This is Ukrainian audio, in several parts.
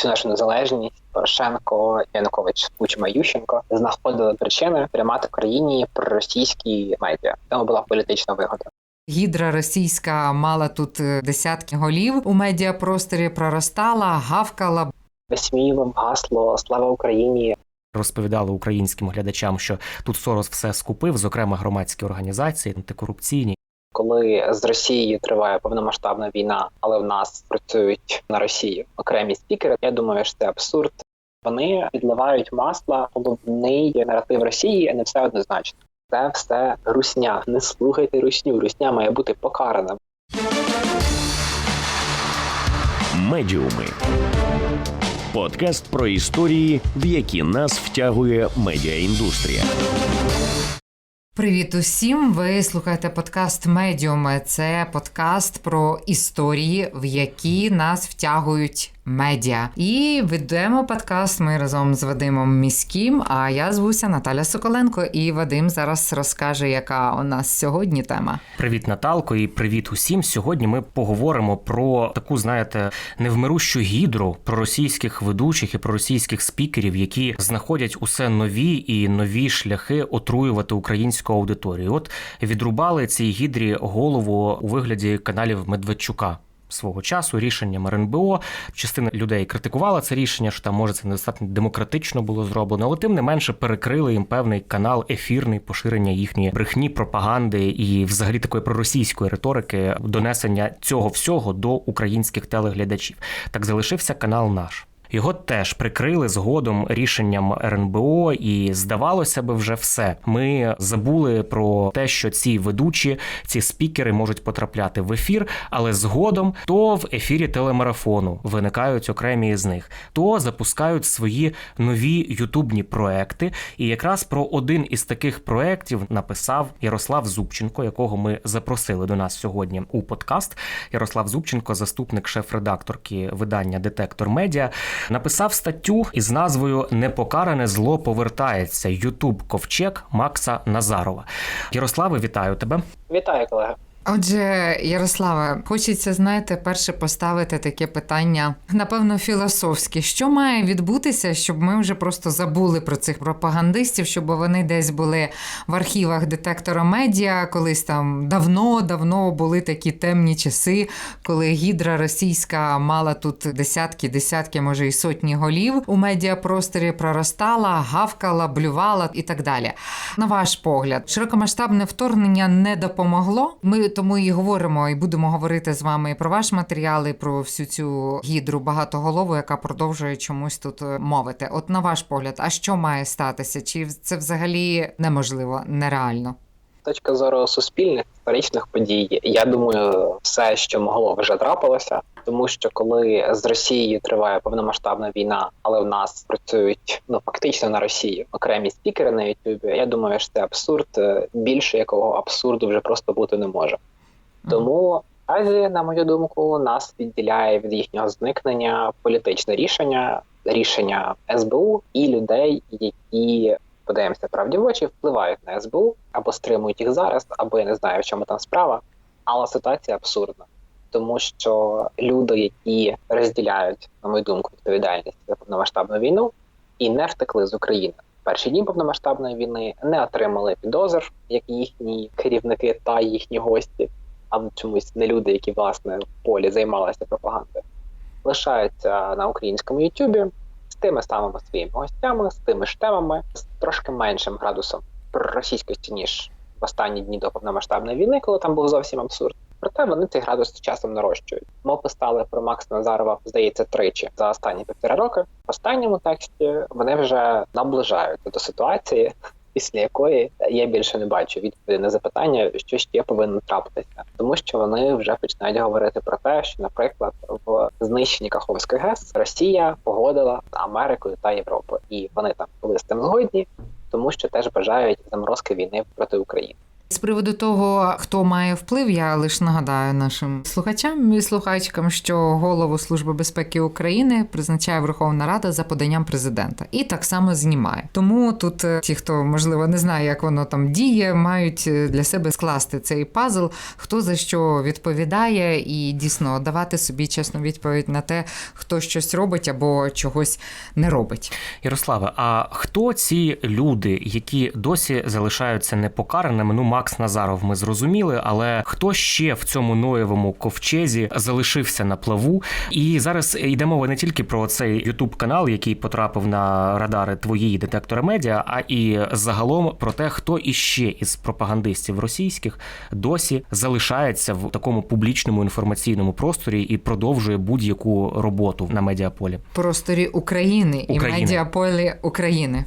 всю нашу незалежність Порошенко, Янукович, Кучма, Ющенко знаходили причини тримати в країні проросійські медіа. Тому була політична вигода. Гідра російська мала тут е, десятки голів у медіапросторі, проростала, гавкала. Висміював гасло Слава Україні. Розповідали українським глядачам, що тут Сорос все скупив, зокрема громадські організації, антикорупційні. Коли з Росією триває повномасштабна війна, але в нас працюють на Росію окремі спікери. Я думаю, що це абсурд. Вони підливають масла головний наратив Росії, а не все однозначно. Це все русня. Не слухайте русню. Русня має бути покарана. Медіуми. Подкаст про історії, в які нас втягує медіаіндустрія. Привіт усім! Ви слухаєте подкаст Медіуми. Це подкаст про історії, в які нас втягують медіа. І ведемо подкаст ми разом з Вадимом Міським. А я звуся Наталя Соколенко, і Вадим зараз розкаже, яка у нас сьогодні тема. Привіт, Наталко, і привіт усім. Сьогодні ми поговоримо про таку, знаєте, невмирущу гідру про російських ведучих і про російських спікерів, які знаходять усе нові і нові шляхи отруювати українську аудиторію. От відрубали цій гідрі голову у вигляді каналів Медведчука. Свого часу рішенням РНБО частина людей критикувала це рішення, що там може це недостатньо демократично було зроблено, але тим не менше перекрили їм певний канал ефірний поширення їхньої брехні, пропаганди і, взагалі, такої проросійської риторики, донесення цього всього до українських телеглядачів. Так залишився канал наш. Його теж прикрили згодом рішенням РНБО, і здавалося би, вже все. Ми забули про те, що ці ведучі, ці спікери можуть потрапляти в ефір, але згодом то в ефірі телемарафону виникають окремі з них, то запускають свої нові ютубні проекти. І якраз про один із таких проєктів написав Ярослав Зубченко, якого ми запросили до нас сьогодні у подкаст. Ярослав Зубченко, заступник шеф-редакторки видання Детектор Медіа написав статтю із назвою Непокаране зло повертається. Ютуб ковчег Макса Назарова. Ярославе, вітаю тебе. Вітаю, колеги. Отже, Ярославе, хочеться, знаєте, перше поставити таке питання, напевно, філософське. Що має відбутися, щоб ми вже просто забули про цих пропагандистів, щоб вони десь були в архівах детектора медіа, колись там давно-давно були такі темні часи, коли гідра російська мала тут десятки, десятки, може і сотні голів у медіапросторі проростала, гавкала, блювала і так далі. На ваш погляд, широкомасштабне вторгнення не допомогло. Ми тому і говоримо, і будемо говорити з вами про ваш матеріал, і про всю цю гідру багатоголову, яка продовжує чомусь тут е, мовити. От на ваш погляд, а що має статися? Чи це взагалі неможливо, нереально? Точка зору суспільних історичних подій. Я думаю, все, що могло вже трапилося, тому що коли з Росією триває повномасштабна війна, але в нас працюють ну фактично на Росію окремі спікери на Ютубі. Я думаю, що це абсурд. Більше якого абсурду вже просто бути не може. Тому наразі, на мою думку, нас відділяє від їхнього зникнення політичне рішення, рішення СБУ і людей, які подаємося правді в очі, впливають на СБУ або стримують їх зараз, або я не знаю, в чому там справа. Але ситуація абсурдна, тому що люди, які розділяють, на мою думку, відповідальність за повномасштабну війну і не втекли з України. Перші дні повномасштабної війни не отримали підозр, як їхні керівники та їхні гості, а чомусь не люди, які власне в полі займалися пропагандою, лишаються на українському Ютубі тими самими своїми гостями, з тими ж темами, з трошки меншим градусом проросійськості, ніж в останні дні до повномасштабної війни, коли там був зовсім абсурд. Проте вони цей градус часом нарощують. Ми писали про Макса Назарова, здається, тричі за останні півтора роки. В останньому тексті вони вже наближаються до ситуації, після якої я більше не бачу відповіді на запитання, що ще повинно трапитися, тому що вони вже починають говорити про те, що, наприклад, в знищенні Каховської ГЕС Росія погодила Америкою та Європою, і вони там були з тим згодні, тому що теж бажають заморозки війни проти України. З приводу того, хто має вплив, я лише нагадаю нашим слухачам і слухачкам, що голову Служби безпеки України призначає Верховна Рада за поданням президента і так само знімає. Тому тут е, ті, хто можливо не знає, як воно там діє, мають е, для себе скласти цей пазл, хто за що відповідає, і дійсно давати собі чесну відповідь на те, хто щось робить або чогось не робить. Ярославе, а хто ці люди, які досі залишаються непокараними? Ну, Макс Назаров, ми зрозуміли, але хто ще в цьому ноєвому ковчезі залишився на плаву? І зараз йде мова не тільки про цей ютуб канал, який потрапив на радари твоєї детектори медіа, а і загалом про те, хто іще із пропагандистів російських досі залишається в такому публічному інформаційному просторі і продовжує будь-яку роботу на медіаполі. Просторі України, України. і медіаполі України.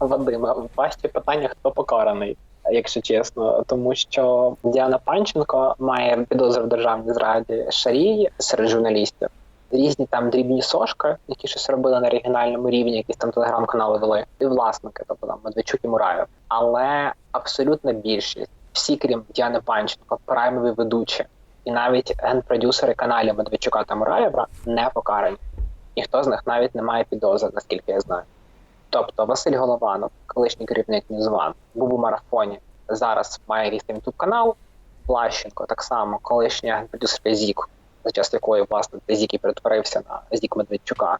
Вадиме, важче питання, хто покараний, якщо чесно, тому що Діана Панченко має підозру в державній зраді Шарій серед журналістів. Різні там дрібні сошки, які щось робили на регіональному рівні, якісь там телеграм-канали вели, і власники, тобто там Медведчук і Мураєв. Але абсолютна більшість, всі крім Діани Панченко, праймові ведучі, і навіть генпродюсери каналів Медведчука та Мураєва не покарані. Ніхто з них навіть не має підозри, наскільки я знаю. Тобто Василь Голованов, колишній керівник Ньюзван, був у марафоні. Зараз має різний ютуб канал. Плащенко так само, колишня продюсерка Зік, за час якої власне Зік і перетворився на Зік Медведчука.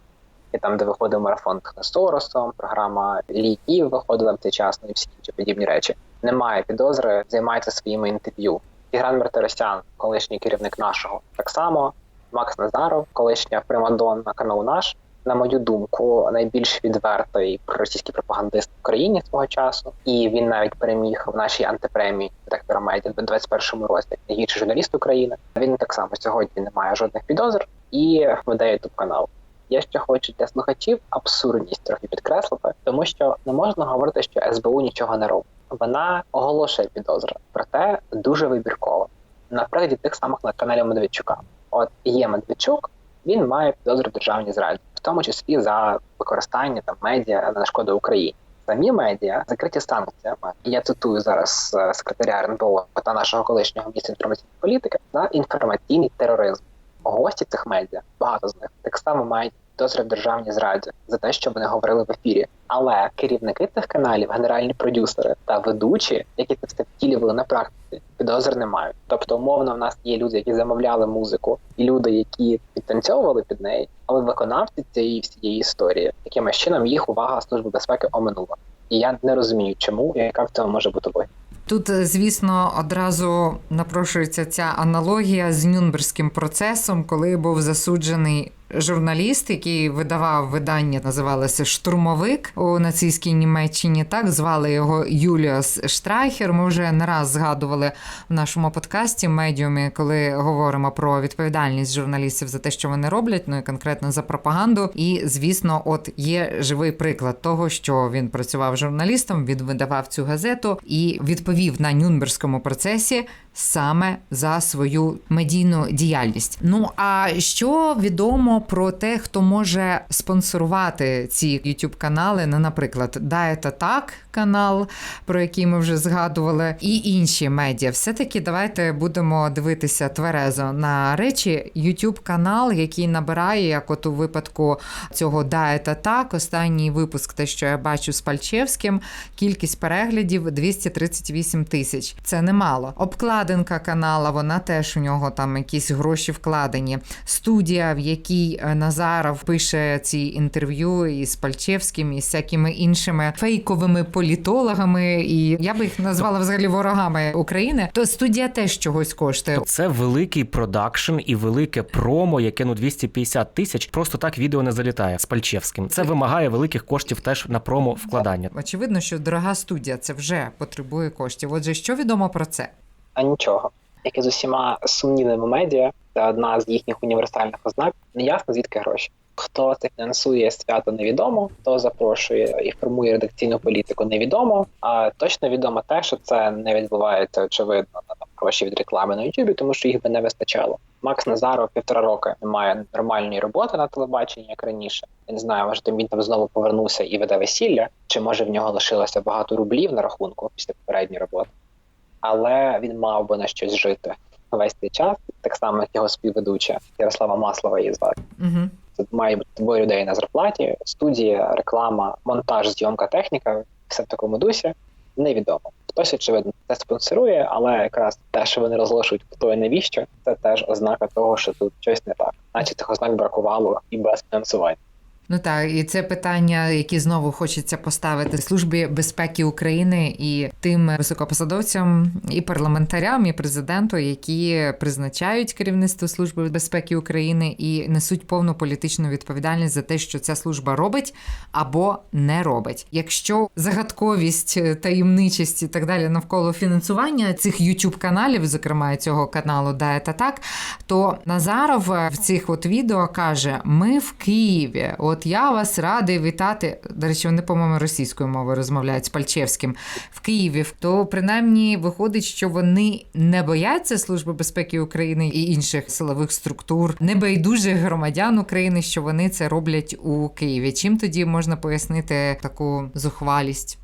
І там, де виходив марафон з Соросом, програма Ліків виходила в цей час, ну і всі інші подібні речі. Немає підозри, займається своїми інтерв'ю. Тігран Мартиросян, колишній керівник нашого, так само. Макс Назаров, колишня примадонна каналу наш, на мою думку, найбільш відвертий проросійський пропагандист в Україні свого часу, і він навіть переміг в нашій антипремії детектора медіа в 21-му році як найгірший журналіст України. Він так само сьогодні не має жодних підозр і веде ютуб канал. Я ще хочу для слухачів абсурдність трохи підкреслити, тому що не можна говорити, що СБУ нічого не робить. Вона оголошує підозри, проте дуже вибірково. На прикладі тих самих на каналі Медведчука. От є Медведчук, він має підозру державній зраді, тому числі за використання там медіа на шкоду Україні. Самі медіа закриті санкціями. Я цитую зараз е, секретаря РНБО та нашого колишнього міністра інформаційної політики за інформаційний тероризм. Гості цих медіа, багато з них так само мають підозри в державній зраді за те, що вони говорили в ефірі. Але керівники цих каналів, генеральні продюсери та ведучі, які це все втілювали на практиці, підозр не мають. Тобто, умовно, в нас є люди, які замовляли музику, і люди, які підтанцьовували під неї, але виконавці цієї всієї історії, якимось чином їх увага служби безпеки оминула. І я не розумію, чому і яка в цьому може бути логіка. Тут, е, звісно, одразу напрошується ця аналогія з Нюнберзьким процесом, коли був засуджений журналіст, який видавав видання, називалося Штурмовик у нацистській Німеччині. Так звали його Юліус Штрайхер. Ми вже не раз згадували в нашому подкасті медіумі, коли говоримо про відповідальність журналістів за те, що вони роблять, ну і конкретно за пропаганду. І звісно, от є живий приклад того, що він працював журналістом, він видавав цю газету і відповів на Нюнберзькому процесі саме за свою медійну діяльність. Ну а що відомо про те, хто може спонсорувати ці youtube канали? Ну, наприклад, Diet Attack канал, про який ми вже згадували, і інші медіа. Все таки давайте будемо дивитися тверезо на речі. youtube канал, який набирає, як от у випадку цього Diet Attack, останній випуск, те, що я бачу з Пальчевським, кількість переглядів 238 тисяч. Це немало. Обкладинка канала, вона теж у нього там якісь гроші вкладені. Студія, в якій е, Назаров пише ці інтерв'ю із Пальчевським, і з всякими іншими фейковими політологами, і я би їх назвала взагалі ворогами України. То студія теж чогось коштує. Це великий продакшн і велике промо, яке ну 250 тисяч. Просто так відео не залітає з Пальчевським. Це вимагає великих коштів теж на промо вкладання. Очевидно, що дорога студія це вже потребує коштів. Отже, що відомо про це? А нічого. Як і з усіма сумнівними медіа, це одна з їхніх універсальних ознак. Неясно звідки гроші. Хто це фінансує свято, невідомо, хто запрошує і формує редакційну політику, невідомо. А точно відомо те, що це не відбувається очевидно на гроші від реклами на Ютубі, тому що їх би не вистачало. Макс Назаров півтора роки не має нормальної роботи на телебаченні, як раніше. Я не знаю, може він там знову повернувся і веде весілля, чи може в нього лишилося багато рублів на рахунку після попередньої роботи. Але він мав би на щось жити весь цей час, так само як його співведуча Ярослава Маслова її звати. Угу. Це має бути двоє людей на зарплаті, студія, реклама, монтаж, зйомка, техніка, все в такому дусі. Невідомо. Хтось, очевидно, це спонсорує, але якраз те, що вони розголошують, хто і навіщо, це теж ознака того, що тут щось не так. Наче цих ознак бракувало і без фінансування. Ну так, і це питання, які знову хочеться поставити службі безпеки України і тим високопосадовцям, і парламентарям, і президенту, які призначають керівництво служби безпеки України і несуть повну політичну відповідальність за те, що ця служба робить або не робить. Якщо загадковість, таємничість і так далі навколо фінансування цих youtube каналів, зокрема цього каналу «Да, так, то Назаров в цих от відео каже: Ми в Києві. От я вас радий вітати. До речі, вони, по-моєму, російською мовою розмовляють з Пальчевським в Києві. То принаймні виходить, що вони не бояться Служби безпеки України і інших силових структур, небайдужих громадян України, що вони це роблять у Києві. Чим тоді можна пояснити таку зухвалість?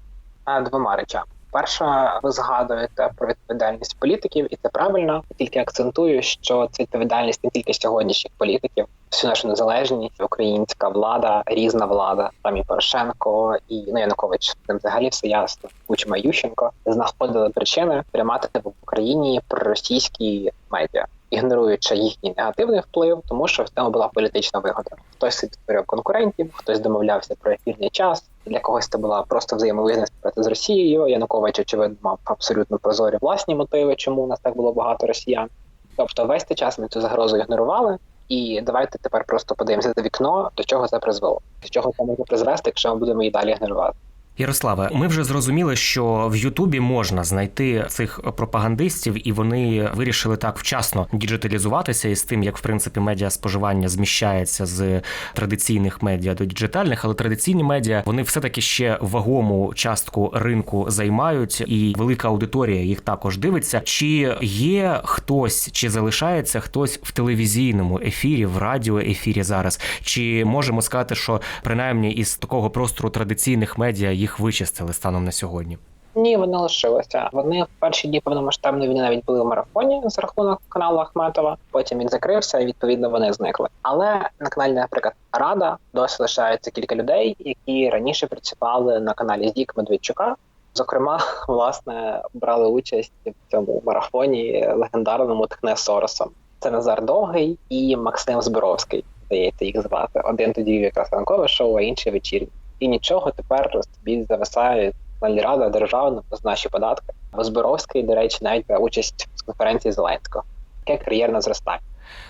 Двома речами. Перша, ви згадуєте про відповідальність політиків, і це правильно. Тільки акцентую, що це відповідальність не тільки сьогоднішніх політиків, всю нашу незалежність, українська влада, різна влада, там і Порошенко, і ну Янукович. Тим взагалі все ясно. Кучма Ющенко знаходили причини приймати в Україні проросійські медіа. Ігноруючи їхній негативний вплив, тому що в цьому була політична вигода. Хтось собі створив конкурентів, хтось домовлявся про ефірний час. Для когось це була просто взаємовигідна співпраця з Росією. Янукович, очевидно, мав абсолютно прозорі власні мотиви, чому у нас так було багато росіян. Тобто, весь цей час ми цю загрозу ігнорували. І давайте тепер просто подивимося за вікно, до чого це призвело, до чого це може призвести, якщо ми будемо її далі ігнорувати. Ярославе, ми вже зрозуміли, що в Ютубі можна знайти цих пропагандистів, і вони вирішили так вчасно діджиталізуватися із тим, як в принципі медіа споживання зміщається з традиційних медіа до діджитальних, але традиційні медіа вони все таки ще вагому частку ринку займають, і велика аудиторія їх також дивиться. Чи є хтось, чи залишається хтось в телевізійному ефірі, в радіоефірі зараз? Чи можемо сказати, що принаймні із такого простору традиційних медіа їх вичистили станом на сьогодні? Ні, вони лишилися. Вони в перші дні повномасштабної війни навіть були в марафоні за рахунок каналу Ахметова. Потім він закрився, і відповідно вони зникли. Але на каналі, наприклад, Рада досі лишається кілька людей, які раніше працювали на каналі Здік Медведчука. Зокрема, власне, брали участь в цьому марафоні легендарному Тхне Соросом. Це Назар Довгий і Максим Зборовський. Здається, їх звати. Один тоді якраз ранкове шоу, а інший вечірній. І нічого тепер тобі зависає Рада державна з наші податки. Зборовський, до речі, навіть бере участь в конференції Зеленського. Таке кар'єрне зростання.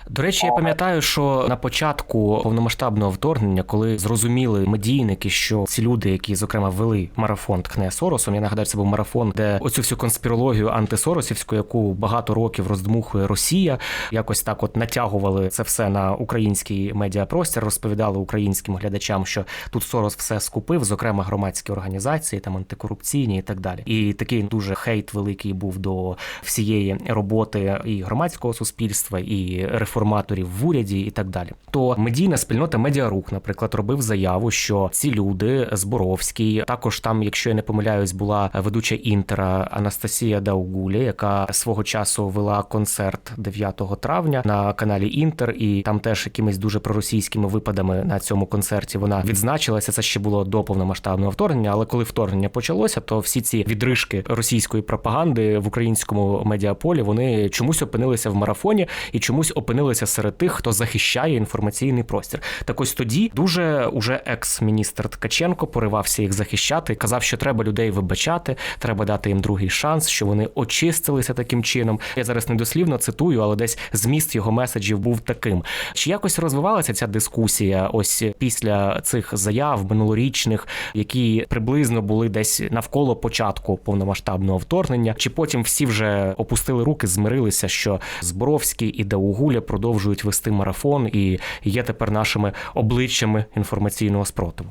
До речі, я пам'ятаю, що на початку повномасштабного вторгнення, коли зрозуміли медійники, що ці люди, які зокрема вели марафон Ткне Соросом, я нагадаю, це був марафон, де оцю всю конспірологію антисоросівську, яку багато років роздмухує Росія, якось так от натягували це все на український медіапростір, розповідали українським глядачам, що тут Сорос все скупив, зокрема громадські організації, там антикорупційні і так далі. І такий дуже хейт великий був до всієї роботи і громадського суспільства, і реформаторів в уряді і так далі. То медійна спільнота Медіарух, наприклад, робив заяву, що ці люди Зборовський, також там, якщо я не помиляюсь, була ведуча інтера Анастасія Даугулі, яка свого часу вела концерт 9 травня на каналі Інтер, і там теж якимись дуже проросійськими випадами на цьому концерті вона відзначилася. Це ще було до повномасштабного вторгнення. Але коли вторгнення почалося, то всі ці відрижки російської пропаганди в українському медіаполі вони чомусь опинилися в марафоні і чомусь опинилися серед тих, хто захищає інформаційний простір. Так ось тоді дуже уже екс-міністр Ткаченко поривався їх захищати, казав, що треба людей вибачати, треба дати їм другий шанс, що вони очистилися таким чином. Я зараз не дослівно цитую, але десь зміст його меседжів був таким. Чи якось розвивалася ця дискусія? Ось після цих заяв минулорічних, які приблизно були десь навколо початку повномасштабного вторгнення, чи потім всі вже опустили руки, змирилися, що Зборовський і Даугуля продовжують вести марафон і є тепер нашими обличчями інформаційного спротиву.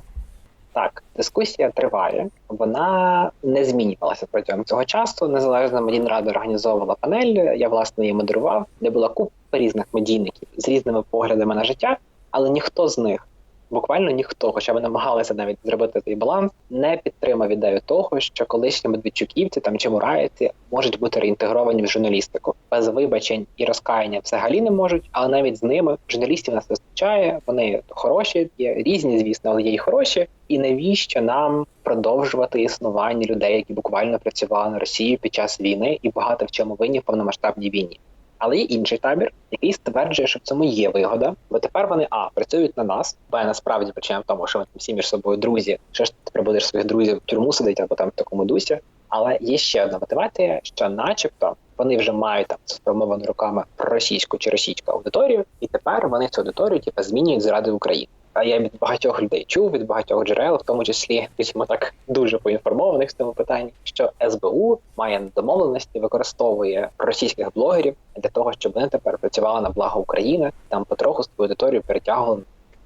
Так, дискусія триває, вона не змінювалася протягом цього часу. Незалежна медійна організовувала панель. Я власне її модерував, де була купа різних медійників з різними поглядами на життя, але ніхто з них буквально ніхто, хоча б намагалися навіть зробити цей баланс, не підтримав ідею того, що колишні медведчуківці там чи мураївці можуть бути реінтегровані в журналістику без вибачень і розкаяння взагалі не можуть, але навіть з ними журналістів нас вистачає. Вони хороші, є різні, звісно, але є і хороші. І навіщо нам продовжувати існування людей, які буквально працювали на Росію під час війни і багато в чому винні в повномасштабній війні? Але є інший табір, який стверджує, що в цьому є вигода, бо тепер вони а працюють на нас, бо насправді причина в тому, що вони всі між собою друзі. Що ж ти тепер будеш своїх друзів в тюрму сидити або там в такому дусі? Але є ще одна мотивація, що, начебто, вони вже мають там сформовану руками проросійську чи російську аудиторію, і тепер вони цю аудиторію типу, змінюють заради України. А я від багатьох людей чув від багатьох джерел, в тому числі скажімо так дуже поінформованих в цьому питанні, що СБУ має домовленості, використовує російських блогерів для того, щоб вони тепер працювали на благо України, там потроху свою аудиторію перетягували.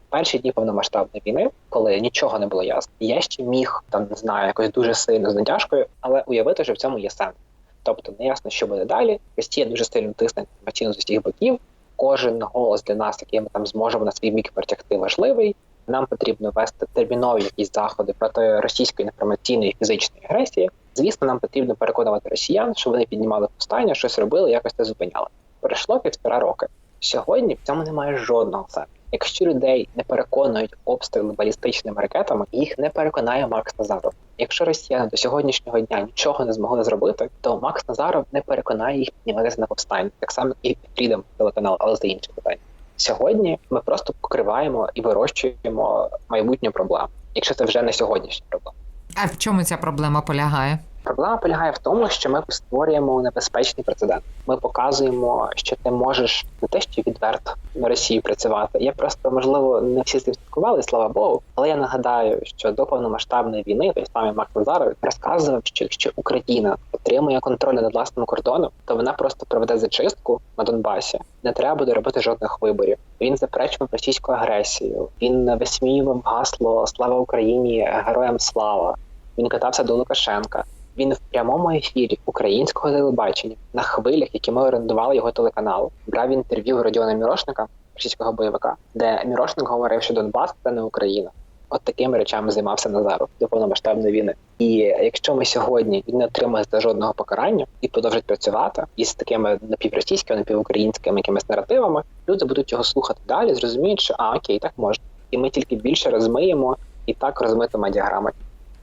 Перші дні повномасштабної війни, коли нічого не було ясно, я ще міг там не знаю, якось дуже сильно з натяжкою, але уявити, що в цьому є сенс. Тобто не ясно, що буде далі. Росія дуже сильно тисне інформаційно з усіх боків кожен голос для нас, який ми там зможемо на свій бік протягти, важливий. Нам потрібно вести термінові якісь заходи проти російської інформаційної фізичної агресії. Звісно, нам потрібно переконувати росіян, що вони піднімали повстання, щось робили, якось це зупиняли. Пройшло півтора роки. Сьогодні в цьому немає жодного сенсу. Якщо людей не переконують обстріли балістичними ракетами, їх не переконає Макс Назаров. Якщо росіяни до сьогоднішнього дня нічого не змогли зробити, то Макс Назаров не переконає їх підніматися на повстання, так само і Freedom телеканал, але за інші питання. Сьогодні ми просто покриваємо і вирощуємо майбутню проблему, якщо це вже не сьогоднішня проблема. А в чому ця проблема полягає? Проблема полягає в тому, що ми створюємо небезпечний прецедент. Ми показуємо, що ти можеш не те, що відверто на Росії працювати. Я просто можливо не всі слідкували, слава Богу. Але я нагадаю, що до повномасштабної війни той самий Марк Назаров розказував, що якщо Україна отримує контроль над власним кордоном, то вона просто проведе зачистку на Донбасі. Не треба буде робити жодних виборів. Він заперечував російську агресію. Він висміював гасло Слава Україні, героям слава. Він катався до Лукашенка. Він в прямому ефірі українського телебачення на хвилях, які ми орендували його телеканал, брав інтерв'ю Родіона Мірошника, російського бойовика, де Мірошник говорив, що Донбас це не Україна. От такими речами займався Назаров до повномасштабної війни. І якщо ми сьогодні не отримає за жодного покарання і продовжить працювати із такими напівросійськими, напівукраїнськими якимись наративами, люди будуть його слухати далі, зрозуміють, що а окей, так можна, і ми тільки більше розмиємо і так розмити медіаграмоті.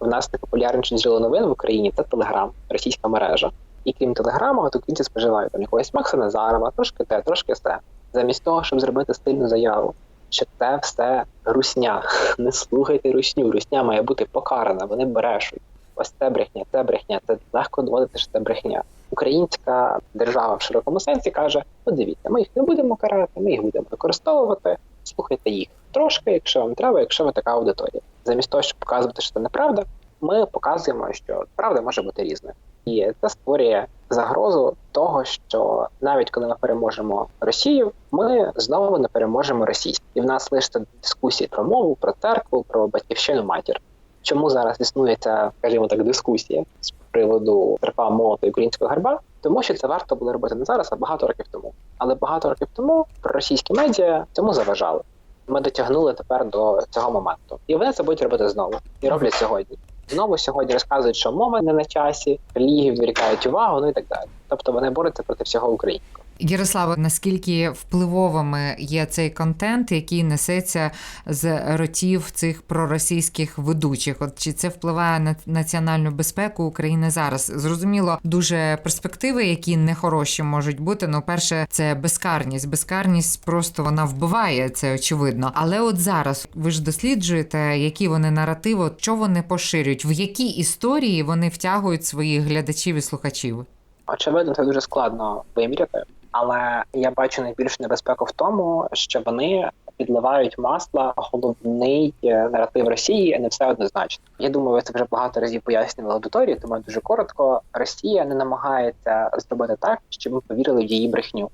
У нас найпопулярніше джерело новин в Україні це Телеграм, російська мережа. І крім телеграма, от українці споживають там якогось Макса Назарова, трошки те, трошки все. Замість того, щоб зробити стильну заяву, що це все русня. Не слухайте русню. Русня має бути покарана, вони брешуть. Ось це брехня, це брехня. Це легко доводити, що це брехня. Українська держава в широкому сенсі каже: подивіться, ми їх не будемо карати, ми їх будемо використовувати. Слухайте їх трошки, якщо вам треба, якщо ви така аудиторія. Замість того, щоб показувати, що це неправда, ми показуємо, що правда може бути різною. І це створює загрозу того, що навіть коли ми переможемо Росію, ми знову не переможемо російську. І в нас лише дискусії про мову, про церкву, про батьківщину матір. Чому зараз існує ця, скажімо так, дискусія з приводу серпа молота і українського герба? Тому що це варто було робити не зараз, а багато років тому. Але багато років тому російські медіа цьому заважали. Ми дотягнули тепер до цього моменту, і вони це будуть робити знову і роблять сьогодні. Знову сьогодні розказують, що мова не на часі, релігії відволікають увагу, ну і так далі. Тобто вони борються проти всього українського. Ярослава, наскільки впливовими є цей контент, який несеться з ротів цих проросійських ведучих? От чи це впливає на національну безпеку України зараз? Зрозуміло, дуже перспективи, які нехороші можуть бути. Ну, перше, це безкарність. Безкарність просто вона вбиває це очевидно. Але от зараз ви ж досліджуєте, які вони наративи, що вони поширюють, в які історії вони втягують своїх глядачів і слухачів. Очевидно, це дуже складно виміряти, але я бачу найбільшу небезпеку в тому, що вони підливають масла головний е, наратив Росії, а не все однозначно. Я думаю, ви це вже багато разів пояснювали аудиторії, тому дуже коротко. Росія не намагається зробити так, щоб ми повірили в її брехню.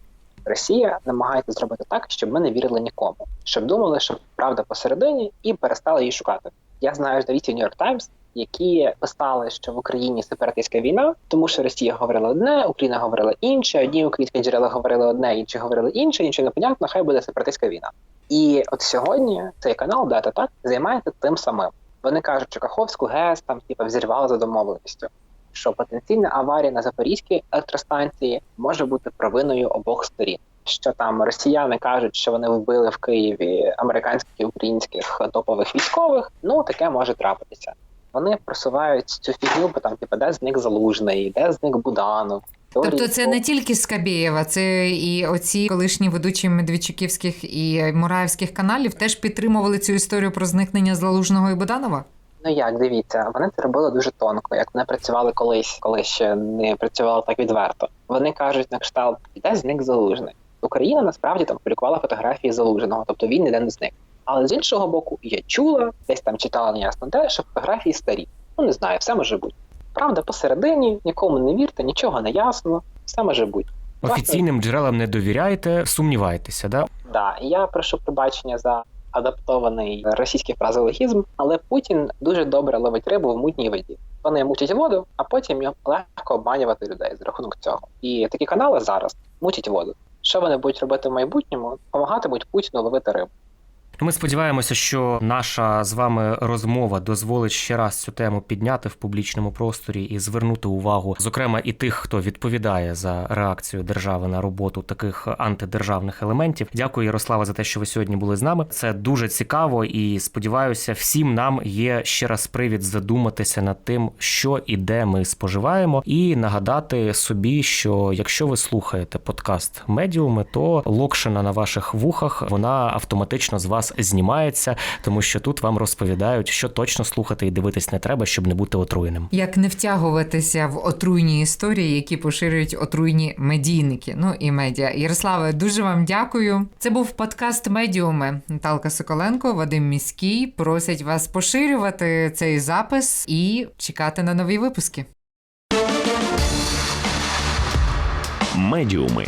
Росія намагається зробити так, щоб ми не вірили нікому, щоб думали, що правда посередині, і перестали її шукати. Я знаю журналістів New York Times, які писали, що в Україні сепаратистська війна, тому що Росія говорила одне, Україна говорила інше. Одні українські джерела говорили одне, інші говорили інше, інше непонятно, хай буде сепаратистська війна. І от сьогодні цей канал Дата так займається тим самим. Вони кажуть, що Каховську ГЕС там типу, взірвали за домовленістю, що потенційна аварія на Запорізькій електростанції може бути провиною обох сторін. Що там росіяни кажуть, що вони вбили в Києві американських і українських топових військових. Ну таке може трапитися. Вони просувають цю фігню, бо там типу, де зник залужний, де зник Буданов. Тобто це не тільки Скабєєва, це і оці колишні ведучі медведчуківських і мураївських каналів теж підтримували цю історію про зникнення Залужного і Буданова. Ну як дивіться, вони це робили дуже тонко, як вони працювали колись, коли ще не працювали так відверто. Вони кажуть на кшталт, де зник залужний. Україна насправді там публікувала фотографії залуженого, тобто він ніде не зник. Але з іншого боку, я чула, десь там читала неясно де, що фотографії старі. Ну не знаю, все може бути. Правда, посередині, нікому не вірте, нічого не ясно, все може бути. Офіційним джерелам не довіряєте, сумніваєтеся, да? Да, я прошу пробачення за адаптований російський фразеологізм, але Путін дуже добре ловить рибу в мутній воді. Вони мутять воду, а потім легко обманювати людей за рахунок цього. І такі канали зараз мутять воду. Що вони будуть робити в майбутньому? Помагатимуть Путіну ловити рибу. Ми сподіваємося, що наша з вами розмова дозволить ще раз цю тему підняти в публічному просторі і звернути увагу, зокрема, і тих, хто відповідає за реакцію держави на роботу таких антидержавних елементів. Дякую, Ярослава, за те, що ви сьогодні були з нами. Це дуже цікаво, і сподіваюся, всім нам є ще раз привід задуматися над тим, що і де ми споживаємо, і нагадати собі, що якщо ви слухаєте подкаст медіуми, то локшина на ваших вухах вона автоматично з вас знімається, тому що тут вам розповідають, що точно слухати і дивитись не треба, щоб не бути отруєним. Як не втягуватися в отруйні історії, які поширюють отруйні медійники, ну і медіа. Ярославе, дуже вам дякую. Це був подкаст Медіуми. Наталка Соколенко, Вадим Міський просять вас поширювати цей запис і чекати на нові випуски. Медіуми.